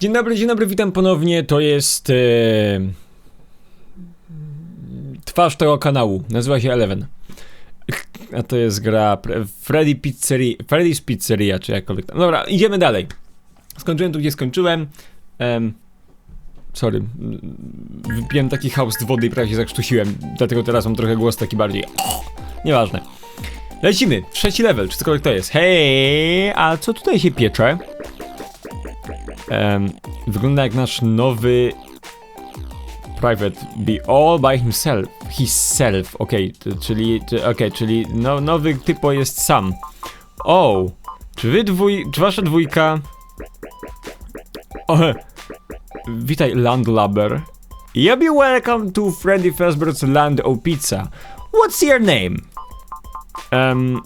Dzień dobry, dzień dobry, witam ponownie. To jest. E... Twarz tego kanału. Nazywa się Eleven. A to jest gra Freddy Pizzeria. Freddy's Pizzeria, czy jakkolwiek tam. Dobra, idziemy dalej. Skończyłem tu, gdzie skończyłem. Em, sorry. Wypiłem taki haust wody i prawie się zakrztusiłem. Dlatego teraz mam trochę głos taki bardziej. Nieważne. Lecimy. Trzeci level, czy cokolwiek to jest. Hej, a co tutaj się piecze? Em, wygląda jak nasz nowy private be all by himself. Himself, okej, t- czyli, okej, czyli no, nowy typo jest sam. O, czy wy dwój, czy wasza dwójka... O, witaj landlubber. Yeah, be welcome to Freddy Fazbear's Land o Pizza. What's your name? Em,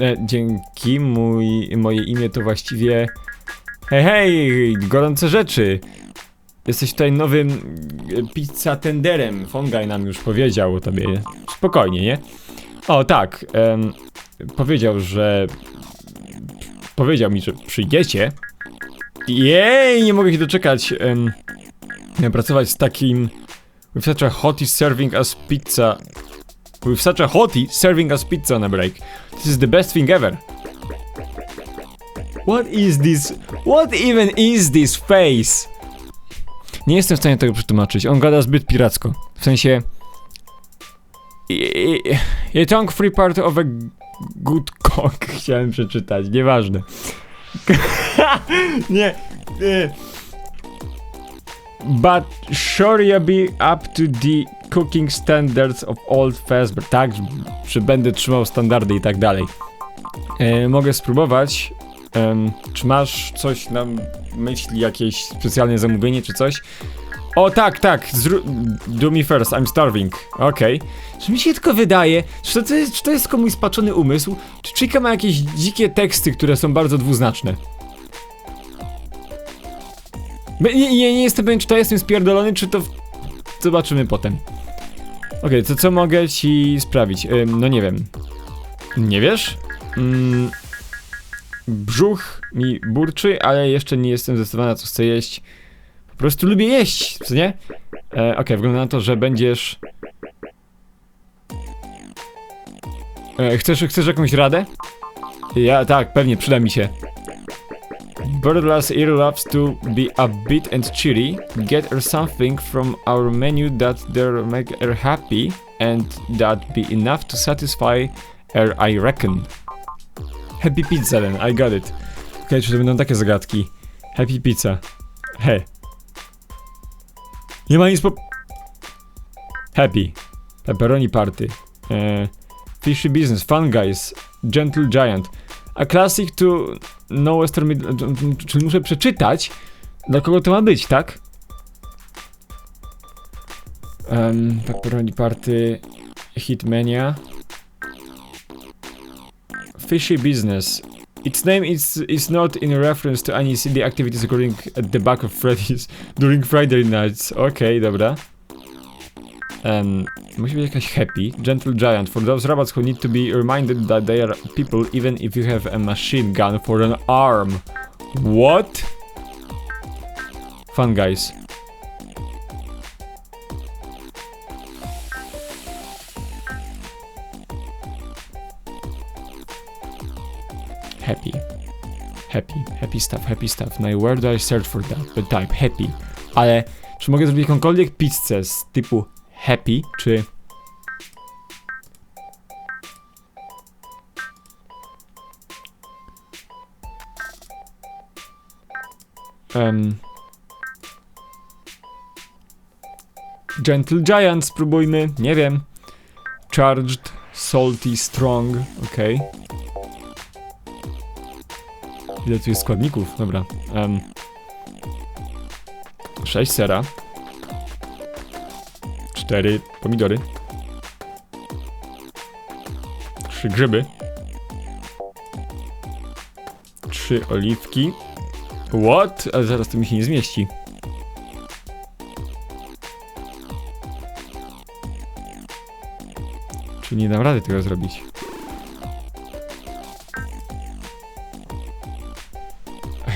e, dzięki, mój, moje imię to właściwie... Hej, hej, gorące rzeczy. Jesteś tutaj nowym e, pizza tenderem. Fongaj nam już powiedział o tobie. Spokojnie, nie? O, tak. em, powiedział, że... Powiedział mi, że przyjdziecie. Jej, nie mogę się doczekać. em, pracować z takim... With such a hottie serving us pizza. With such a hottie serving us pizza on a break. This is the best thing ever. What is this? What even is this face? Nie jestem w stanie tego przetłumaczyć. On gada zbyt piracko. W sensie. A tongue free part of a good cock. Chciałem przeczytać. Nieważne. nie. nie. But sure you be up to the cooking standards of old Fazbear. Tak, że będę trzymał standardy i tak dalej. E, mogę spróbować. Em, czy masz coś na myśli, jakieś specjalne zamówienie czy coś? O tak, tak, zró- do me first, I'm starving. Okej. Czy mi się tylko wydaje, czy to, jest, czy to jest mój spaczony umysł, czy Chica ma jakieś dzikie teksty, które są bardzo dwuznaczne? Nie, nie, nie jestem pewien, czy to jestem spierdolony, czy to... w- Zobaczymy potem. Okej, to co mogę ci sprawić? Ym, no nie wiem. Nie wiesz? Mm, brzuch mi burczy, ale jeszcze nie jestem zdecydowany na co chcę jeść. Po prostu lubię jeść, co nie? E, Okej, wygląda na to, że będziesz... E, chcesz, chcesz jakąś radę? Ja, tak, pewnie, przyda mi się. Birdlass ear loves to be a bit and cheery. Get her something from our menu that they'll make her happy and that be enough to satisfy her, I reckon. Happy Pizza then, I got it. Okej, czy to będą takie zagadki? Happy Pizza. He. Nie ma nic po... Happy. Pepperoni Party. E, fishy Business, Fun Guys, Gentle Giant. A Classic to No Western. Czyli muszę przeczytać, dla kogo to ma być, tak? Um, Pepperoni Party, Hitmania. Fishy Business. Its name is is not in reference to any city activities occurring at the back of Freddy's during Friday nights. Okej, dobra. Um, musi być jakaś happy. Gentle Giant. For those robots who need to be reminded that they are people even if you have a machine gun for an arm. What? Fun guys. Happy. Happy, happy stuff, happy stuff. No i where do I search for that? The type happy. Ale czy mogę zrobić jakąkolwiek pizzę z typu happy, czy... Um, Gentle Giant spróbujmy, nie wiem. Charged, salty, strong, okej. Ile tu jest składników? Dobra. Um, 6 sera. 4 pomidory. 3 grzyby. 3 oliwki. What? Ale zaraz to mi się nie zmieści. Czy nie dam rady tego zrobić?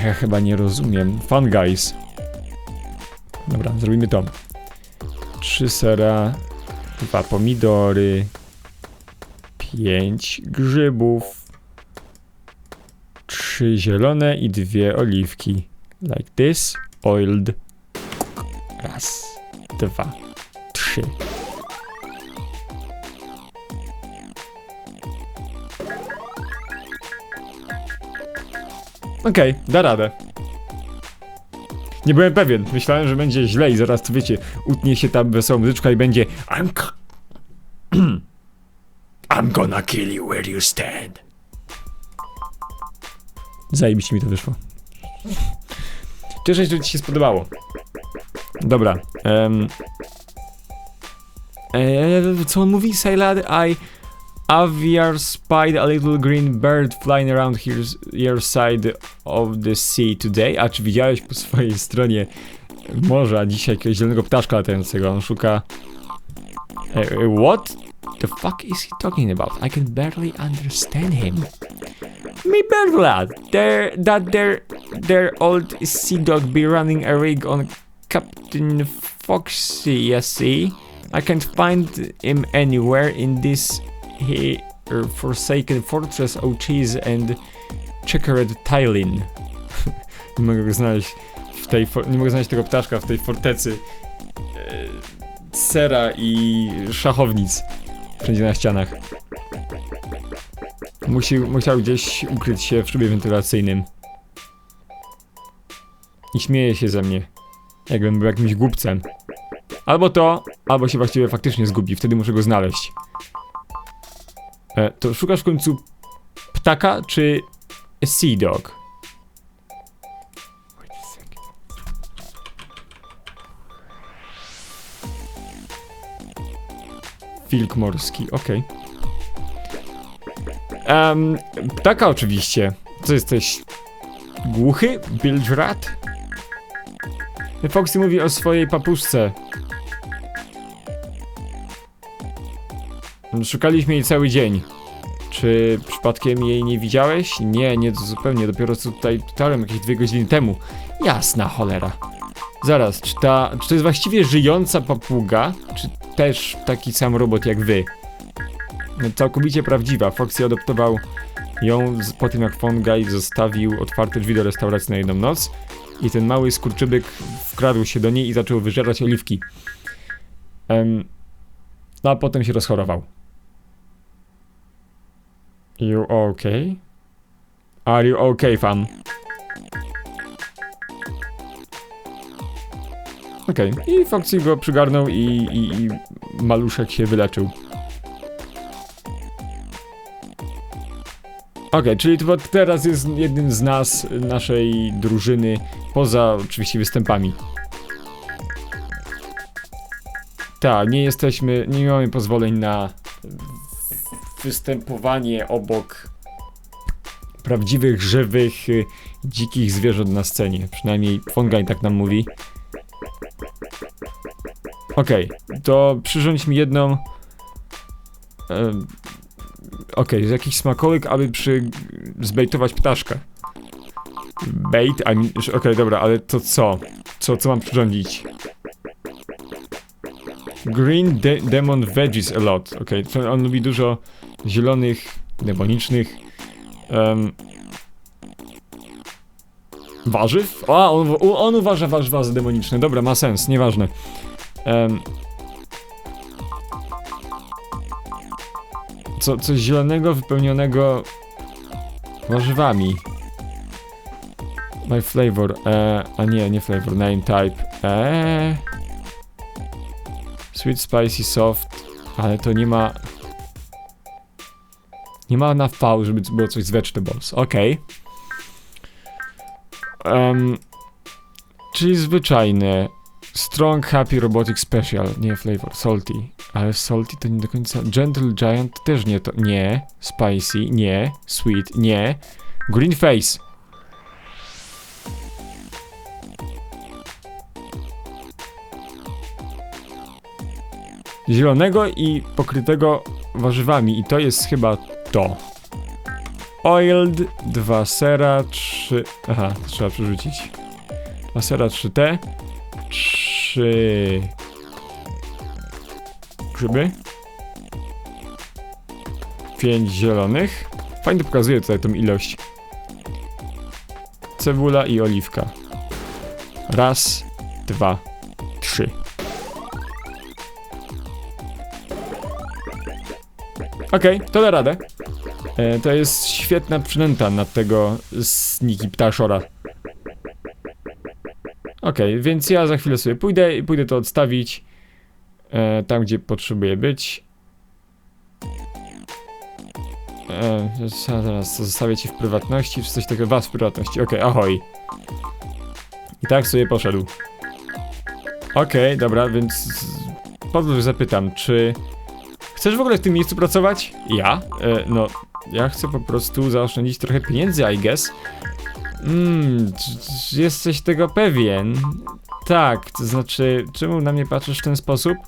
Ja chyba nie rozumiem. Fun guys. Dobra, zrobimy to. Trzy sera, dwa pomidory, pięć grzybów, trzy zielone i dwie oliwki. Like this, oiled. Raz, dwa, trzy. Okej, da radę. Nie byłem pewien. Myślałem, że będzie źle i zaraz, to wiecie, utnie się tam wesoła muzyczka i będzie I'm I'm gonna kill you where you stand. Zajebiście mi to wyszło. Cieszę się, że ci się spodobało. Dobra. Um, e, co on mówi? Sailad, I... Aviar spied a little green bird flying around here, your side of the sea today. A czy widziałeś po swojej stronie morza dzisiaj jakiegoś zielonego ptaszka latającego? On szuka... What the fuck is he talking about? I can barely understand him. Me Berglad, there, that there, there old sea dog be running a rig on Captain Foxy, you see? I can't find him anywhere in this he er, forsaken fortress of cheese and checkered tiling. nie mogę go znaleźć w tej nie mogę znaleźć tego ptaszka w tej fortecy e, sera i szachownic wszędzie na ścianach. Musi, musiał gdzieś ukryć się w szybie wentylacyjnym. I śmieje się ze mnie. Jakbym był jakimś głupcem. Albo to, albo się właściwie faktycznie zgubi, wtedy muszę go znaleźć. E, to szukasz w końcu ptaka czy sea dog? Wilk morski, okej. Em, ptaka oczywiście. Co jesteś? Głuchy? Bilge rat? Foxy mówi o swojej papuszce. Szukaliśmy jej cały dzień. Czy przypadkiem jej nie widziałeś? Nie, nie zupełnie, dopiero co tutaj dotarłem jakieś dwie godziny temu. Jasna cholera. Zaraz, czy ta, czy to jest właściwie żyjąca papuga, czy też taki sam robot jak wy? Całkowicie prawdziwa. Foxy adoptował ją z, po tym jak Fongaj zostawił otwarte drzwi do restauracji na jedną noc i ten mały skurczybyk wkradł się do niej i zaczął wyżerać oliwki. No a potem się rozchorował. You okay? Are you okay, fan? Okej, i Foxy go przygarnął i, i, i maluszek się wyleczył. Okej, czyli to teraz jest jednym z nas, naszej drużyny, poza oczywiście występami. Tak, nie jesteśmy, nie mamy pozwoleń na występowanie obok prawdziwych, żywych, y, dzikich zwierząt na scenie. Przynajmniej Fongaj tak nam mówi. Okej, to przyrządź mi jedną... Okej, z jakiś smakołyk, aby przy... zbejtować ptaszkę. Bait? I mean, okej, dobra, ale to co? Co, co mam przyrządzić? Green de Demon Veggies a lot. Okej, okay. on lubi dużo zielonych, demonicznych em, warzyw? A, on, on uważa warzywa za demoniczne. Dobra, ma sens, nieważne. Em, co, coś zielonego wypełnionego warzywami. My flavor, e, a nie, nie flavor, name type. E, sweet, spicy, soft, ale to nie ma... Nie ma na V, żeby było coś z vegetables. Okej. Em, czyli zwyczajne. Strong, happy, robotic, special. Nie flavor, salty. Ale salty to nie do końca. Gentle giant też nie to. Nie. Spicy, nie. Sweet, nie. Green face. Zielonego i pokrytego warzywami. I to jest chyba to. oiled, 2 sera, 3... Aha, trzeba przerzucić. 2 sera, 3T, 3... Grzyby. 5 zielonych. Fajnie pokazuje tutaj tą ilość. Cebula i oliwka. Raz, dwa, trzy. Okej, to da radę. E, to jest świetna przynęta na tego sniki ptaszora. Okej, więc ja za chwilę sobie pójdę i pójdę to odstawić e, tam, gdzie potrzebuję być. E, za- zaraz zostawię ci w prywatności, czy coś takiego, was w prywatności. Okej, ahoj. I tak sobie poszedł. Okej, dobra, więc że zapytam, czy chcesz w ogóle w tym miejscu pracować? Ja? E, no, ja chcę po prostu zaoszczędzić trochę pieniędzy, I guess. Mmm, jesteś tego pewien? Tak, to znaczy, czemu na mnie patrzysz w ten sposób?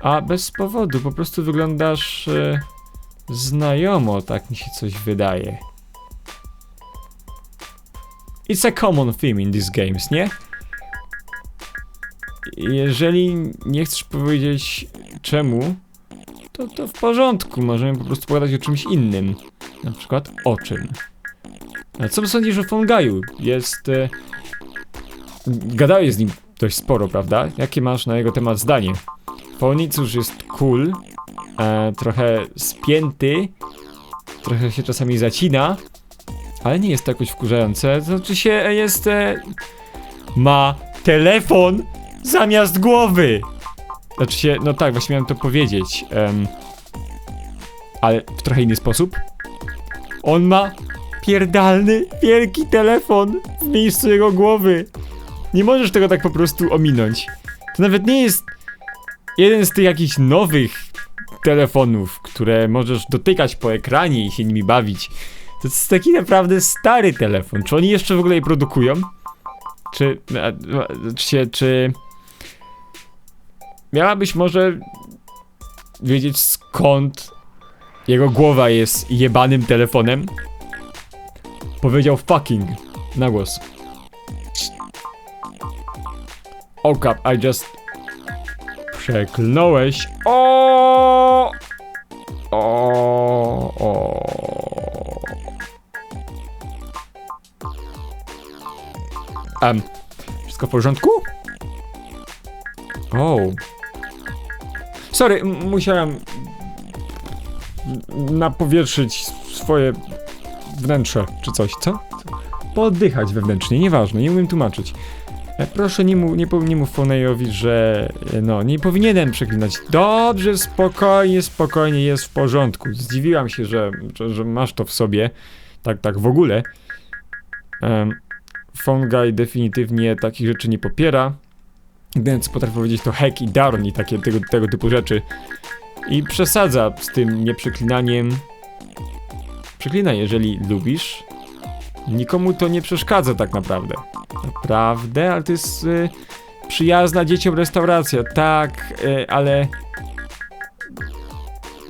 A bez powodu, po prostu wyglądasz e, znajomo, tak mi się coś wydaje. It's a common theme in these games, nie? Jeżeli nie chcesz powiedzieć czemu, to, to w porządku, możemy po prostu pogadać o czymś innym. Na przykład o czym. A co sądzisz o Fongaju? Jest... E... Gadałeś z nim dość sporo, prawda? Jakie masz na jego temat zdanie? Foni, cóż, jest cool, e, trochę spięty, trochę się czasami zacina, ale nie jest to jakoś wkurzające. Znaczy się jest... E... Ma telefon zamiast głowy! Znaczy się, no tak, właśnie miałem to powiedzieć. em, ale w trochę inny sposób. On ma pierdalny, wielki telefon w miejscu jego głowy. Nie możesz tego tak po prostu ominąć. To nawet nie jest jeden z tych jakichś nowych telefonów, które możesz dotykać po ekranie i się nimi bawić. To jest taki naprawdę stary telefon. Czy oni jeszcze w ogóle je produkują? Czy, a, a, czy, się- czy miałabyś może wiedzieć skąd jego głowa jest jebanym telefonem? Powiedział fucking na głos. Oh I just... Przeklnąłeś. O! O! O! Em, wszystko w porządku? O. Sorry, musiałem napowietrzyć swoje wnętrze, czy coś, co? Pooddychać wewnętrznie, nieważne, nie umiem tłumaczyć. E, Proszę, nie mów, nie, nie mów Fonejowi, że e, no, nie powinienem przeklinać. Dobrze, spokojnie, spokojnie, jest w porządku. Zdziwiłam się, że, że, że masz to w sobie, tak, tak w ogóle. Um, Fongai definitywnie takich rzeczy nie popiera. Jedyne co potrafi powiedzieć to heck i darn i takie tego, tego typu rzeczy. I przesadza z tym nieprzeklinaniem. Przeklinaj, jeżeli lubisz. Nikomu to nie przeszkadza tak naprawdę. Naprawdę, ale to jest y, przyjazna dzieciom restauracja, tak, y, ale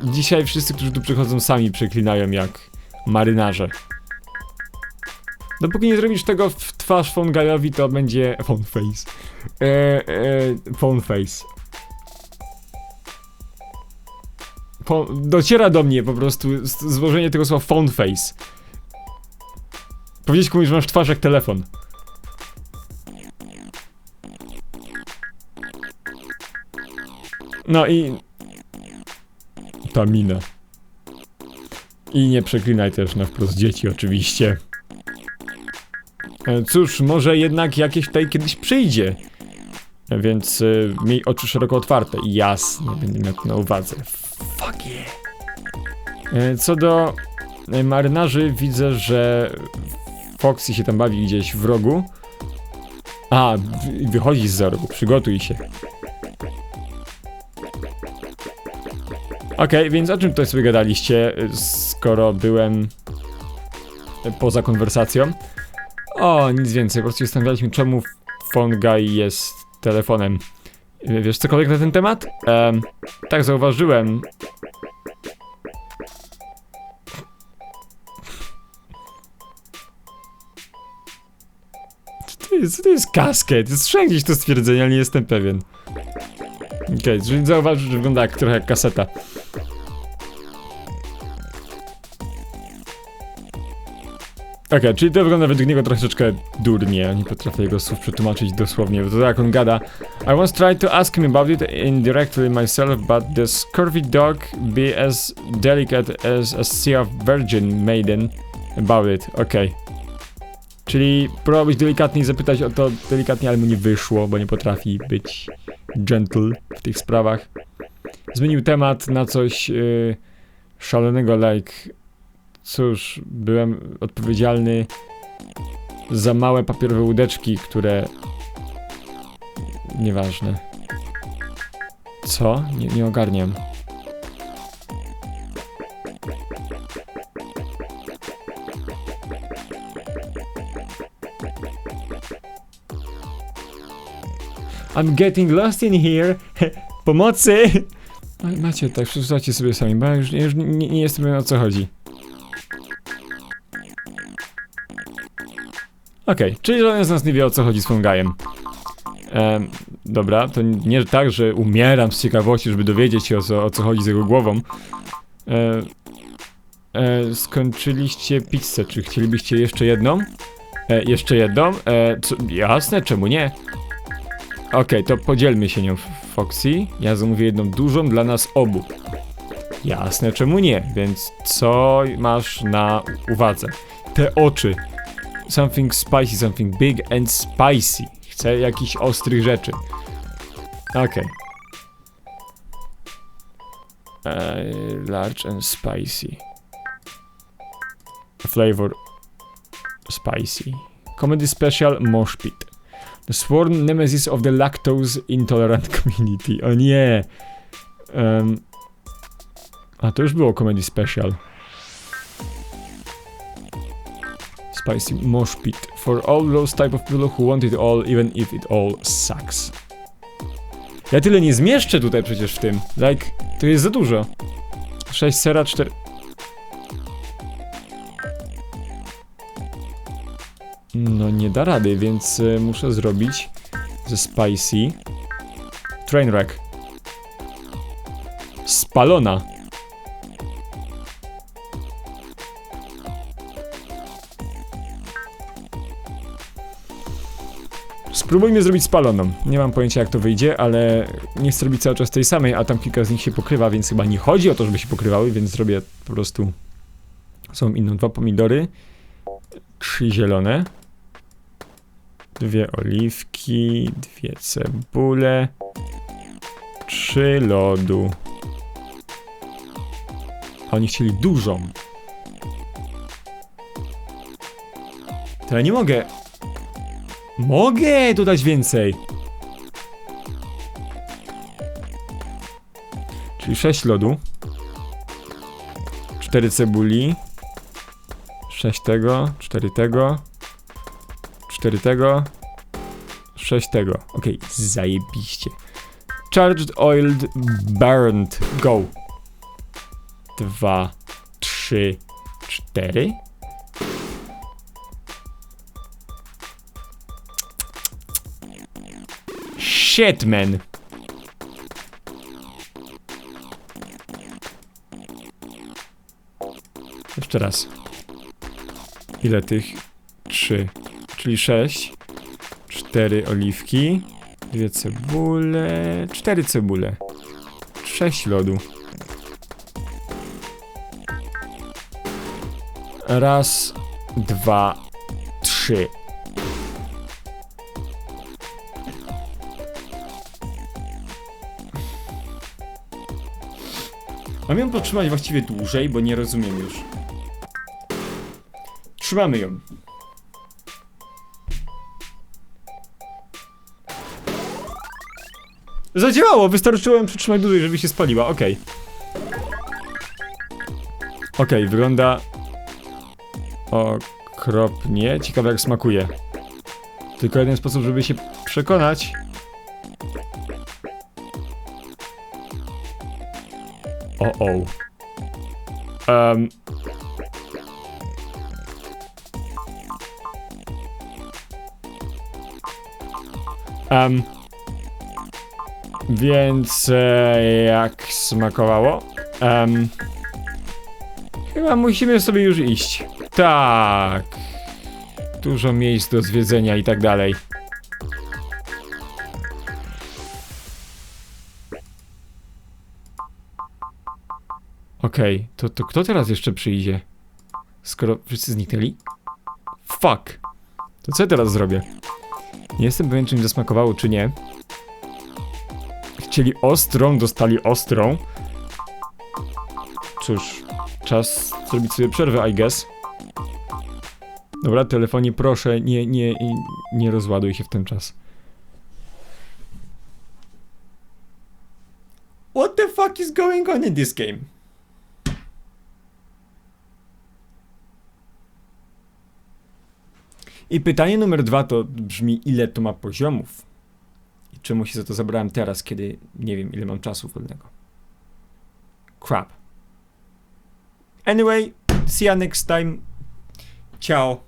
dzisiaj wszyscy, którzy tu przychodzą sami przeklinają jak marynarze. Dopóki nie zrobisz tego w twarz Fongajowi, to będzie phone face. E, e, phone face. Po, dociera do mnie po prostu złożenie tego słowa phone face. Powiedzieć komuś, że masz twarz jak telefon. No i... Ta mina. I nie przeklinaj też na wprost dzieci, oczywiście. E, Cóż, może jednak jakieś tutaj kiedyś przyjdzie. E, Więc y, miej oczy szeroko otwarte. Jasnie, będę miał to na uwadze. Fuck yeah. Co do marynarzy, widzę, że Foxy się tam bawi gdzieś w rogu. A, wy- wychodzi z rogu, przygotuj się. Okej, więc o czym tutaj sobie gadaliście, skoro byłem poza konwersacją? O, nic więcej, po prostu zastanawialiśmy czemu Fongai jest telefonem. Yy, wiesz cokolwiek na ten temat? Ehm, tak zauważyłem. Co to jest, co to jest kasket? Słyszałem gdzieś to stwierdzenie, ale nie jestem pewien. Okej, okay, czyli że wygląda jak, trochę jak kaseta. Okej, czyli to wygląda według niego troszeczkę durnie. Nie potrafię jego słów przetłumaczyć dosłownie, bo to jak on gada. I once tried to ask him about it indirectly myself, but the scurvy dog be as delicate as a sea of virgin maiden about it. Okej. Czyli próbował delikatnie zapytać o to delikatnie, ale mu nie wyszło, bo nie potrafi być gentle w tych sprawach. Zmienił temat na coś yy, szalonego, like cóż, byłem odpowiedzialny za małe papierowe łódeczki, które... Nieważne. Co? Nie, nie ogarniam. I'm getting lost in here. Pomocy! Macie, tak przeczytajcie sobie sami, bo ja już, już nie, nie jestem pewien o co chodzi. Okej, czyli żaden z nas nie wie o co chodzi z fungajem. Em, dobra, to nie tak, że umieram z ciekawości, żeby dowiedzieć się o co, o co chodzi z jego głową. E, e, skończyliście pizzę, czy chcielibyście jeszcze jedną? E, jeszcze jedną? E, co, jasne, czemu nie? Okej, to podzielmy się nią, Foxy. Ja zamówię jedną dużą dla nas obu. Jasne, czemu nie? Więc co masz na uwadze? Te oczy. Something spicy, something big and spicy. Chcę jakichś ostrych rzeczy. Okej. Eee, large and spicy. Flavor spicy. Comedy special mosh pit. The sworn nemesis of the lactose intolerant community. O nie. Em, a to już było comedy special. Spicy mosh pit. For all those type of people who want it all, even if it all sucks. Ja tyle nie zmieszczę tutaj przecież w tym. Like, to jest za dużo. 6 sera, 4... No nie da rady, więc y, muszę zrobić ze spicy trainwreck. Spalona. Spróbujmy zrobić spaloną. Nie mam pojęcia jak to wyjdzie, ale nie chcę robić cały czas tej samej, a tam kilka z nich się pokrywa, więc chyba nie chodzi o to, żeby się pokrywały, więc zrobię po prostu... Są inną dwa pomidory, trzy zielone, dwie oliwki, dwie cebule, trzy lodu. A oni chcieli dużą. Ja nie mogę. Mogę dodać więcej. Czyli 6 lodu. 4 cebuli. 6 tego, 4 tego. 4 tego. 6 tego. Okej, zajebiście. Charged, oiled, burned. Go. 2, 3, 4. Shit, man. Jeszcze raz. Ile tych? Trzy. Czyli sześć. Cztery oliwki. Dwie cebule. Cztery cebule. Sześć lodu. Raz, dwa, trzy. Mam ją potrzymać właściwie dłużej, bo nie rozumiem już. Trzymamy ją. Zadziałało, wystarczyło ją przytrzymać dłużej, żeby się spaliła, okej. Okej, wygląda... Okropnie. Ciekawe jak smakuje. Tylko jeden sposób, żeby się przekonać... O. Um. Em, więc e, jak smakowało? Em, chyba musimy sobie już iść. Tak. Dużo miejsc do zwiedzenia i tak dalej. Okej, to, to kto teraz jeszcze przyjdzie? Skoro wszyscy zniknęli? Fuck! To co ja teraz zrobię? Nie jestem pewien, czy mi zasmakowało, czy nie. Chcieli ostrą, dostali ostrą. Cóż, czas zrobić sobie przerwę, I guess. Dobra, telefonie proszę, nie, nie, nie rozładuj się w ten czas. What the fuck is going on in this game? I pytanie numer dwa to brzmi, ile to ma poziomów? I czemu się za to zabrałem teraz, kiedy nie wiem, ile mam czasu wolnego? Crap. Anyway, see ya next time. Ciao.